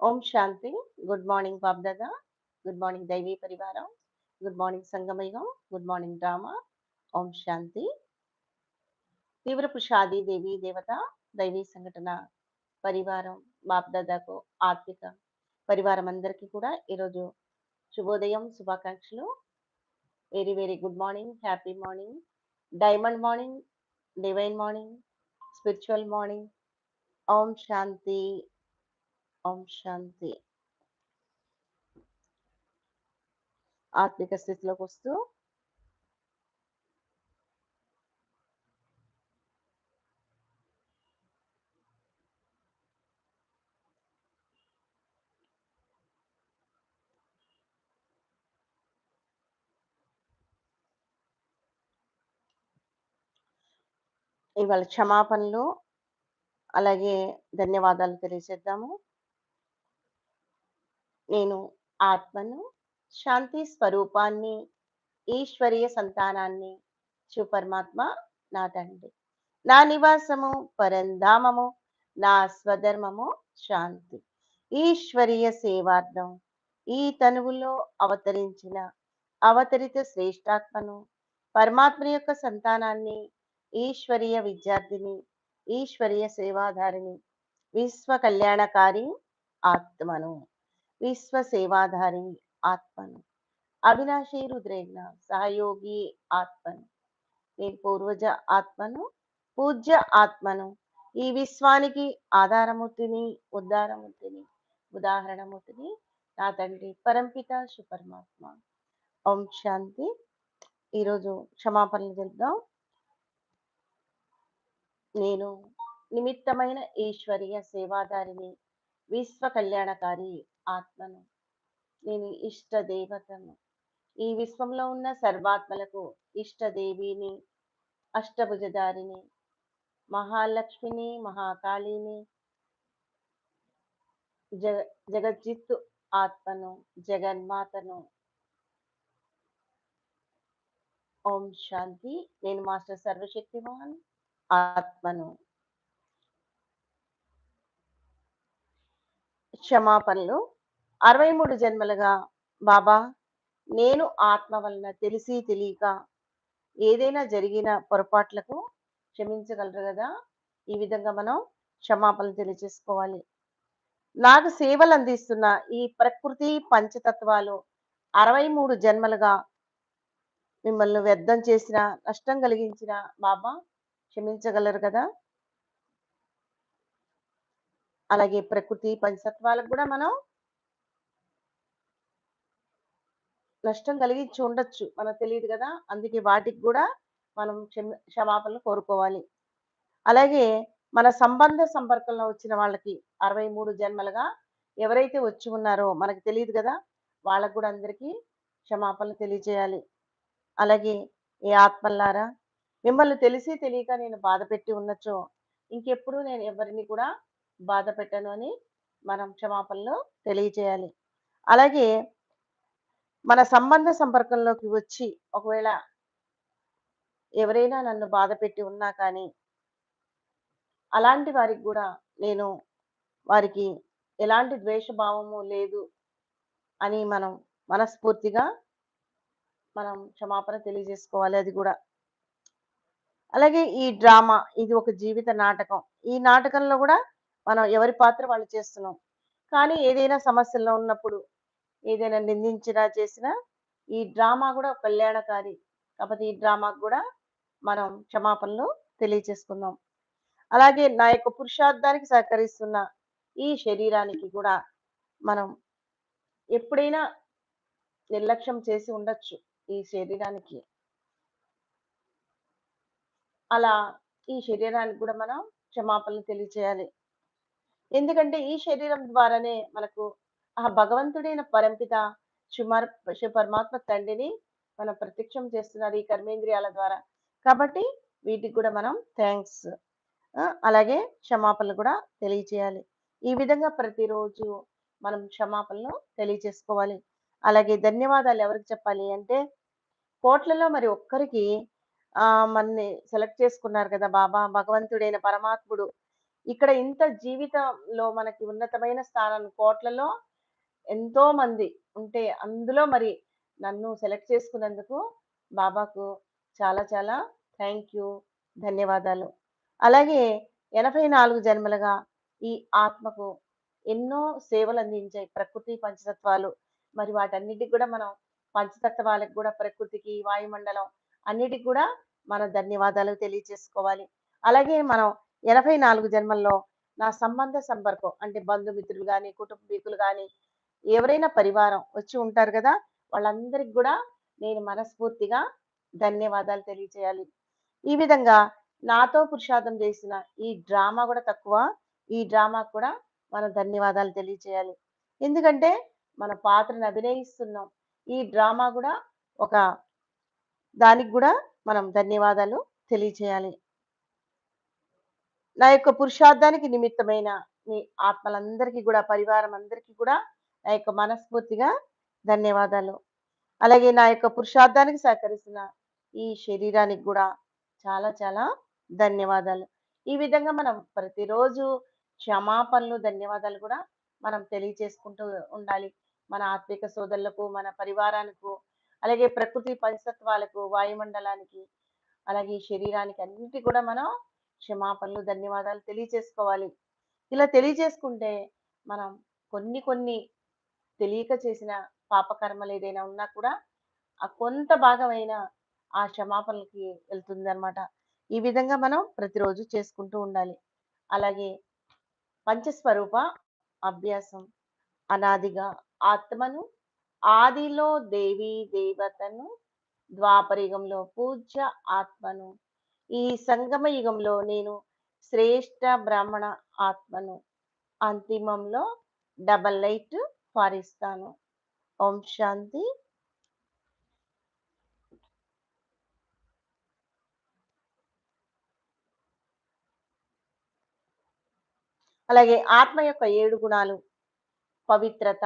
ఓం శాంతి. Good morning BapDada. Good morning దైవీ పరివారం. Good morning సంగమయుగం. Good morning drama. ఓం శాంతి. తీవ్రపు షాదీ దేవి దేవత దైవీ సంఘటన పరివారం బాబ్దాదాకు ఆత్మిక పరివారం అందరికీ కూడా ఈరోజు శుభోదయం శుభాకాంక్షలు. Very very good morning happy morning diamond morning divine morning spiritual morning. ఓం శాంతి. ఓం శాంతి ఆత్మిక స్థితిలోకి వస్తూ ఇవాళ క్షమాపణలు అలాగే ధన్యవాదాలు తెలియజేద్దాము. నేను ఆత్మను శాంతి స్వరూపాన్ని ఈశ్వరీయ సంతానాన్ని శివపరమాత్మ నా తండ్రి నా నివాసము పరంధామము నా స్వధర్మము శాంతి. ఈశ్వరీయ సేవార్థం ఈ తనువులో అవతరించిన అవతరిత శ్రేష్టాత్మను పరమాత్మ యొక్క సంతానాన్ని ఈశ్వరీయ విద్యార్థిని ఈశ్వరీయ సేవాధారిని విశ్వ కళ్యాణకారి ఆత్మను. విశ్వ సేవాధారి ఆత్మను. అవినాశి రుద్రేగ్న సహయోగి ఆత్మను. నేను పూర్వజ ఆత్మను పూజ్య ఆత్మను. ఈ విశ్వానికి ఆధారమూర్తిని ఉద్ధారమూర్తిని ఉదాహరణమూర్తిని నా తండ్రి పరంపిత సుపరమాత్మ. ఓం శాంతి. ఈరోజు క్షమాపణలు చెప్దాం నేను నిమిత్తమైన ఈశ్వరీయ సేవాదారిని విశ్వ కళ్యాణకారి ఆత్మను నేను ఇష్ట దేవతను. ఈ విశ్వంలో ఉన్న సర్వాత్మలకు ఇష్టదేవిని అష్టభుజదారిని మహాలక్ష్మిని మహాకాళిని జగ జగజ్జిత్తు ఆత్మను జగన్మాతను. ఓం శాంతి. నేను మాస్టర్ సర్వశక్తివాన్ ఆత్మను. క్షమాపణలు. అరవై మూడు జన్మలుగా బాబా నేను ఆత్మ వలన తెలిసి తెలియక ఏదైనా జరిగిన పొరపాట్లకు క్షమించగలరు కదా? ఈ విధంగా మనం క్షమాపణలు తెలియజేసుకోవాలి. నాకు సేవలు అందిస్తున్న ఈ ప్రకృతి పంచతత్వాలు అరవై మూడు జన్మలుగా మిమ్మల్ని వ్యర్థం చేసిన నష్టం కలిగించిన బాబా క్షమించగలరు కదా? అలాగే ప్రకృతి పంచతత్వాలకు కూడా మనం నష్టం కలిగించి ఉండొచ్చు. మనకు తెలియదు కదా! అందుకే వాటికి కూడా మనం క్షమాపణలు కోరుకోవాలి. అలాగే మన సంబంధ సంపర్కంలో వచ్చిన వాళ్ళకి అరవై మూడు జన్మలుగా ఎవరైతే వచ్చి ఉన్నారో మనకు తెలియదు కదా! వాళ్ళకు కూడా అందరికీ క్షమాపణలు తెలియజేయాలి. అలాగే ఏ ఆత్మల్లారా మిమ్మల్ని తెలిసి తెలియక నేను బాధ పెట్టి ఉన్నచో ఇంకెప్పుడు నేను ఎవరిని కూడా బాధ పెట్టను అని మనం క్షమాపణలు తెలియజేయాలి. అలాగే మన సంబంధ సంపర్కంలోకి వచ్చి ఒకవేళ ఎవరైనా నన్ను బాధ పెట్టి ఉన్నా కానీ అలాంటి వారికి కూడా నేను వారికి ఎలాంటి ద్వేషభావము లేదు అని మనం మనస్ఫూర్తిగా మనం క్షమాపణ తెలియజేసుకోవాలి అది కూడా. అలాగే ఈ డ్రామా ఇది ఒక జీవిత నాటకం. ఈ నాటకంలో కూడా మనం ఎవరి పాత్ర వాళ్ళు చేస్తున్నాం. కానీ ఏదైనా సమస్యల్లో ఉన్నప్పుడు ఏదైనా నిందించినా చేసినా ఈ డ్రామా కూడా కళ్యాణకారి కాబట్టి ఈ డ్రామాకు కూడా మనం క్షమాపణలు తెలియచేసుకుందాం అలాగే నా యొక్క పురుషార్థానికి సహకరిస్తున్న ఈ శరీరానికి కూడా మనం ఎప్పుడైనా నిర్లక్ష్యం చేసి ఉండొచ్చు ఈ శరీరానికి. అలా ఈ శరీరానికి కూడా మనం క్షమాపణలు తెలియచేయాలి ఎందుకంటే ఈ శరీరం ద్వారానే మనకు ఆ భగవంతుడైన పరంపిత శుమార్ శివ పరమాత్మ తండ్రిని మనం ప్రత్యక్షం చేస్తున్నారు ఈ కర్మేంద్రియాల ద్వారా. కాబట్టి వీటికి కూడా మనం థ్యాంక్స్ అలాగే క్షమాపణలు కూడా తెలియచేయాలి. ఈ విధంగా ప్రతిరోజు మనం క్షమాపణలు తెలియచేసుకోవాలి. అలాగే ధన్యవాదాలు ఎవరికి చెప్పాలి అంటే కోట్లలో మరి ఒక్కరికి ఆ మనని సెలెక్ట్ చేసుకున్నారు కదా బాబా భగవంతుడైన పరమాత్ముడు. ఇక్కడ ఇంత జీవితంలో మనకి ఉన్నతమైన స్థానాలు కోట్లలో ఎంతో మంది ఉంటే అందులో మరి నన్ను సెలెక్ట్ చేసుకున్నందుకు బాబాకు చాలా చాలా థ్యాంక్ యూ ధన్యవాదాలు. అలాగే ఎనభై నాలుగు జన్మలుగా ఈ ఆత్మకు ఎన్నో సేవలు అందించాయి. ప్రకృతి పంచతత్వాలు మరి వాటన్నిటికి కూడా మనం పంచతత్వాలకు కూడా ప్రకృతికి వాయుమండలం అన్నిటికి కూడా మన ధన్యవాదాలు తెలియజేసుకోవాలి. అలాగే మనం ఎనభై నాలుగు జన్మల్లో నా సంబంధ సంపర్కం అంటే బంధుమిత్రులు కానీ కుటుంబీకులు కానీ ఎవరైనా పరివారం వచ్చి ఉంటారు కదా! వాళ్ళందరికి కూడా నేను మనస్ఫూర్తిగా ధన్యవాదాలు తెలియజేయాలి ఈ విధంగా నాతో పురుషార్థం చేసిన ఈ డ్రామా కూడా తక్కువ. ఈ డ్రామా కూడా మనం ధన్యవాదాలు తెలియజేయాలి ఎందుకంటే మన పాత్రను అభినయిస్తున్నాం. ఈ డ్రామా కూడా ఒక దానికి కూడా మనం ధన్యవాదాలు తెలియజేయాలి నా యొక్క పురుషార్థానికి నిమిత్తమైన మీ ఆత్మలందరికీ కూడా పరివారం అందరికీ కూడా నా యొక్క మనస్ఫూర్తిగా ధన్యవాదాలు. అలాగే నా యొక్క పురుషార్థానికి సహకరిస్తున్న ఈ శరీరానికి కూడా చాలా చాలా ధన్యవాదాలు. ఈ విధంగా మనం ప్రతిరోజు క్షమాపణలు ధన్యవాదాలు కూడా మనం తెలియచేసుకుంటూ ఉండాలి. మన ఆత్మిక సోదరులకు మన పరివారానికి అలాగే ప్రకృతి పంచతత్వాలకు వాయుమండలానికి అలాగే ఈ శరీరానికి అన్నిటి కూడా మనం క్షమాపణలు ధన్యవాదాలు తెలియచేసుకోవాలి. ఇలా తెలియచేసుకుంటే మనం కొన్ని కొన్ని తెలియక చేసిన పాపకర్మలు ఏదైనా ఉన్నా కూడా ఆ కొంత భాగమైన ఆ క్షమాపణలకి వెళ్తుంది అనమాట ఈ విధంగా మనం ప్రతిరోజు చేసుకుంటూ ఉండాలి. అలాగే పంచస్వరూప అభ్యాసం అనాదిగా ఆత్మను ఆదిలో దేవి దేవతను ద్వాపరిగంలో పూజ్య ఆత్మను ఈ సంగమ యుగంలో నేను శ్రేష్ట బ్రాహ్మణ ఆత్మను అంతిమంలో డబల్ లైట్ పారిస్తాను. ఓం శాంతి. అలాగే ఆత్మ యొక్క ఏడు గుణాలు పవిత్రత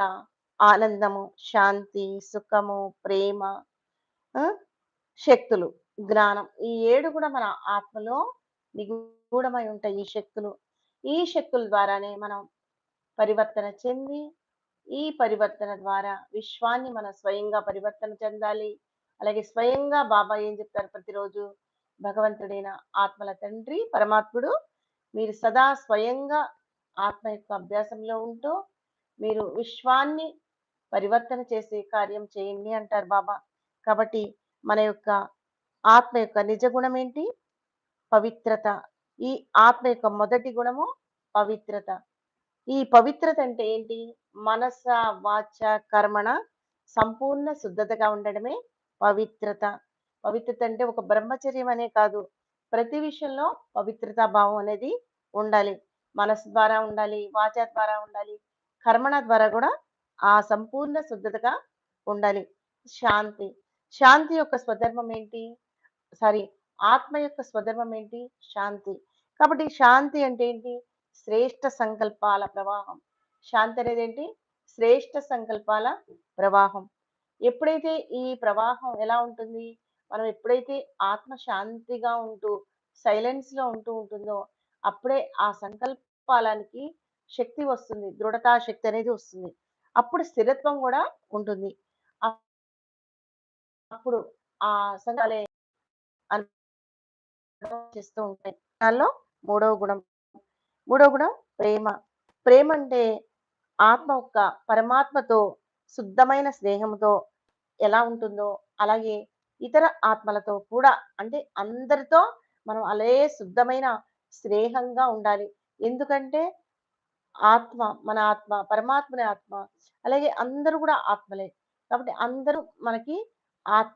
ఆనందము శాంతి సుఖము ప్రేమ శక్తులు. జ్ఞానం. ఈ ఏడు కూడా మన ఆత్మలో నిగూఢమై ఉంటాయి ఈ శక్తులు. ఈ శక్తుల ద్వారానే మనం పరివర్తన చెంది ఈ పరివర్తన ద్వారా విశ్వాన్ని మనం స్వయంగా పరివర్తన చెందాలి. అలాగే స్వయంగా బాబా ఏం చెప్తారు ప్రతిరోజు? భగవంతుడైన ఆత్మల తండ్రి పరమాత్ముడు మీరు సదా స్వయంగా ఆత్మ యొక్క అభ్యాసంలో ఉంటూ మీరు విశ్వాన్ని పరివర్తన చేసే కార్యం చేయండి అంటారు బాబా. కాబట్టి మన యొక్క ఆత్మ యొక్క నిజ గుణం ఏంటి పవిత్రత. ఈ ఆత్మ యొక్క మొదటి గుణము పవిత్రత. ఈ పవిత్రత అంటే ఏంటి? మనస వాచ కర్మణ సంపూర్ణ శుద్ధతగా ఉండడమే పవిత్రత. పవిత్రత అంటే ఒక బ్రహ్మచర్యం అనే కాదు. ప్రతి విషయంలో పవిత్రతా భావం అనేది ఉండాలి. మనసు ద్వారా ఉండాలి వాచ ద్వారా ఉండాలి కర్మణ ద్వారా కూడా ఆ సంపూర్ణ శుద్ధతగా ఉండాలి. శాంతి. శాంతి యొక్క స్వధర్మం ఏంటి? సారీ ఆత్మ యొక్క స్వధర్మం ఏంటి? శాంతి. కాబట్టి శాంతి అంటే ఏంటి? శ్రేష్ట సంకల్పాల ప్రవాహం. శాంతి అనేది ఏంటి? శ్రేష్ట సంకల్పాల ప్రవాహం. ఎప్పుడైతే ఈ ప్రవాహం ఎలా ఉంటుంది? మనం ఎప్పుడైతే ఆత్మ శాంతిగా ఉంటూ సైలెన్స్లో ఉంటూ ఉంటుందో అప్పుడే ఆ సంకల్పాలకి శక్తి వస్తుంది. దృఢతా శక్తి అనేది వస్తుంది. అప్పుడు స్థిరత్వం కూడా ఉంటుంది. అప్పుడు ఆ సంకల్పాలే చేస్తూ ఉంటాయి. దానిలో మూడవ గుణం. మూడవ గుణం ప్రేమ. ప్రేమ అంటే ఆత్మ యొక్క పరమాత్మతో శుద్ధమైన స్నేహంతో ఎలా ఉంటుందో అలాగే ఇతర ఆత్మలతో కూడా అంటే అందరితో మనం అలాగే శుద్ధమైన స్నేహంగా ఉండాలి. ఎందుకంటే ఆత్మ మన ఆత్మ పరమాత్మని ఆత్మ అలాగే అందరూ కూడా ఆత్మలే. కాబట్టి అందరూ మనకి ఆత్మ